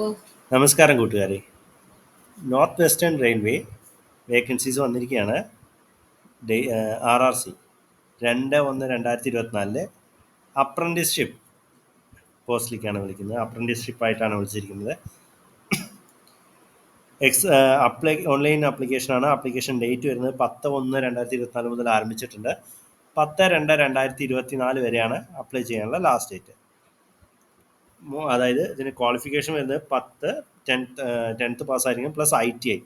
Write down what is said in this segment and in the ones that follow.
നമസ്കാരം കൂട്ടുകാരെ. North western railway vacancies വന്നിരിക്കുകയാണ്. ആർ ആർ സി രണ്ട് ഒന്ന് രണ്ടായിരത്തി ഇരുപത്തിനാലിൽ അപ്രന്റീസ്ഷിപ്പ് പോസ്റ്റിലേക്കാണ് വിളിക്കുന്നത്. അപ്രന്റീസ്ഷിപ്പ് ആയിട്ടാണ് വിളിച്ചിരിക്കുന്നത്. എക്സ് അപ്ലൈ ഓൺലൈൻ ആപ്ലിക്കേഷനാണ് ആപ്ലിക്കേഷൻ ഡേറ്റ് വരുന്നത് പത്ത് ഒന്ന് രണ്ടായിരത്തി ഇരുപത്തിനാല് മുതൽ ആരംഭിച്ചിട്ടുണ്ട്. പത്ത് രണ്ട് രണ്ടായിരത്തി ഇരുപത്തി നാല് വരെയാണ് അപ്ലൈ ചെയ്യാനുള്ള ലാസ്റ്റ് ഡേറ്റ് അതായത് ഇതിന് ക്വാളിഫിക്കേഷൻ വരുന്നത് പത്ത് tenth tenth പാസ്സായിരിക്കും plus I T I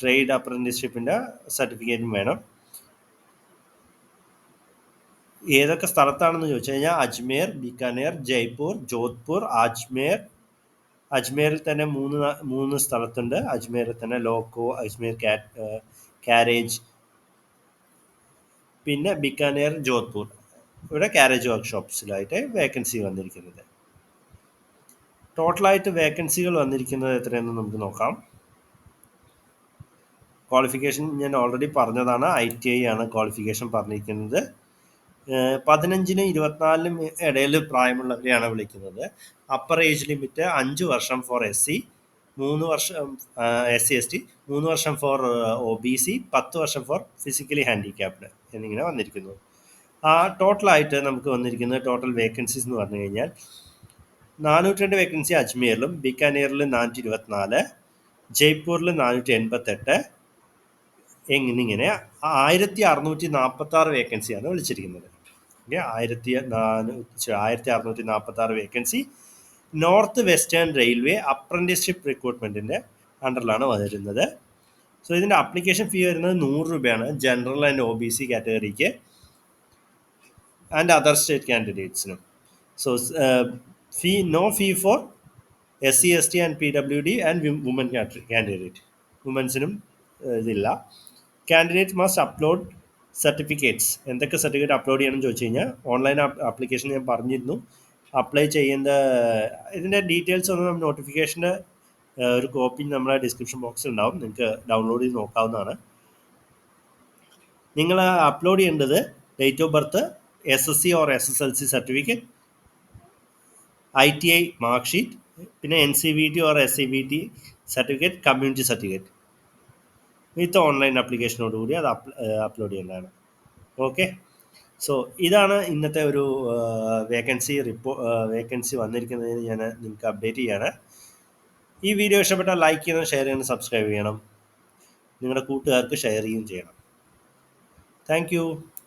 trade അപ്രന്റീസ്ഷിപ്പിന്റെ സർട്ടിഫിക്കറ്റും വേണം. ഏതൊക്കെ സ്ഥലത്താണെന്ന് ചോദിച്ചു കഴിഞ്ഞാൽ അജ്മേർ ബിക്കാനേർ ജയ്പൂർ ജോധ്പൂർ അജ്മേർ. അജ്മേറിൽ തന്നെ മൂന്ന് മൂന്ന് സ്ഥലത്തുണ്ട്. അജ്മേറിൽ തന്നെ ലോക്കോ അജ്മേർ കാരേജ്. പിന്നെ ബിക്കാനേർ ജോധ്പൂർ. ഇവിടെ കാരേജ് വർക്ക്ഷോപ്സിലായിട്ട് വേക്കൻസി വന്നിരിക്കുന്നത്. ടോട്ടലായിട്ട് വേക്കൻസികൾ വന്നിരിക്കുന്നത് എത്രയെന്ന് നമുക്ക് നോക്കാം. ക്വാളിഫിക്കേഷൻ ഞാൻ ഓൾറെഡി പറഞ്ഞതാണ്. ഐ ടി ഐ ആണ് ക്വാളിഫിക്കേഷൻ പറഞ്ഞിരിക്കുന്നത്. പതിനഞ്ചിനും ഇരുപത്തിനാലിനും ഇടയിൽ പ്രായമുള്ളവരെയാണ് വിളിക്കുന്നത്. അപ്പർ ഏജ് ലിമിറ്റ് അഞ്ച് വർഷം ഫോർ എസ് സി മൂന്ന് വർഷം എസ് സി എസ് ടി മൂന്ന് വർഷം ഫോർ ഒ ബി സി പത്ത് വർഷം ഫോർ ഫിസിക്കലി ഹാൻഡിക്യാപ്ഡ് എന്നിങ്ങനെ വന്നിരിക്കുന്നു. ആ ടോട്ടലായിട്ട് നമുക്ക് വന്നിരിക്കുന്നത് ടോട്ടൽ വേക്കൻസീസ് എന്ന് പറഞ്ഞു കഴിഞ്ഞാൽ നാനൂറ്റി രണ്ട് വേക്കൻസി അജ്മീറിലും ബിക്കാനീറിൽ നാനൂറ്റി ഇരുപത്തിനാല് ജയ്പൂരിൽ നാനൂറ്റി എൺപത്തെട്ട് എന്നിങ്ങനെ ആയിരത്തി അറുന്നൂറ്റി നാൽപ്പത്തി ആറ് വേക്കൻസിയാണ് വിളിച്ചിരിക്കുന്നത്. ഓക്കെ ആയിരത്തി ആയിരത്തി അറുന്നൂറ്റി നാൽപ്പത്തി ആറ് vacancy north western railway apprenticeship റിക്രൂട്ട്മെന്റിന്റെ അണ്ടറിലാണ് വരുന്നത് സോ ഇതിന്റെ അപ്ലിക്കേഷൻ ഫീ വരുന്നത് നൂറ് രൂപയാണ് general and O B C കാറ്റഗറിക്ക് and other state കാൻഡിഡേറ്റ്സിനും so fee no fee for S C S T and P W D and women candidate വുമൻസിനും ഇതില്ല. Candidate must upload certificates എന്തൊക്കെ certificate upload ചെയ്യണമെന്ന് ചോദിച്ചു കഴിഞ്ഞാൽ online application ഞാൻ പറഞ്ഞിരുന്നു. Apply ചെയ്യുന്ന ഇതിന്റെ details ഒന്നും നോട്ടിഫിക്കേഷന്റെ ഒരു കോപ്പി നമ്മുടെ ഡിസ്ക്രിപ്ഷൻ ബോക്സിൽ ഉണ്ടാവും നിങ്ങൾക്ക് ഡൗൺലോഡ് ചെയ്ത് നോക്കാവുന്നതാണ്. നിങ്ങൾ അപ്ലോഡ് ചെയ്യേണ്ടത് date of birth S S C or S S L C certificate I T I mark sheet പിന്നെ N C V T or S C V T certificate community certificate with online ആപ്ലിക്കേഷനോടുകൂടി അത് upload ചെയ്യേണ്ടതാണ്. Okay so ഇതാണ് ഇന്നത്തെ ഒരു vacancy repo vacancy വന്നിരിക്കുന്നതിന് ഞാൻ നിങ്ങൾക്ക് update ചെയ്യാണ്. ഈ വീഡിയോ ഇഷ്ടപ്പെട്ടാൽ ലൈക്ക് ചെയ്യണം ഷെയർ ചെയ്യണം സബ്സ്ക്രൈബ് ചെയ്യണം. നിങ്ങളുടെ കൂട്ടുകാർക്ക് ഷെയർ ചെയ്യുകയും ചെയ്യണം. താങ്ക്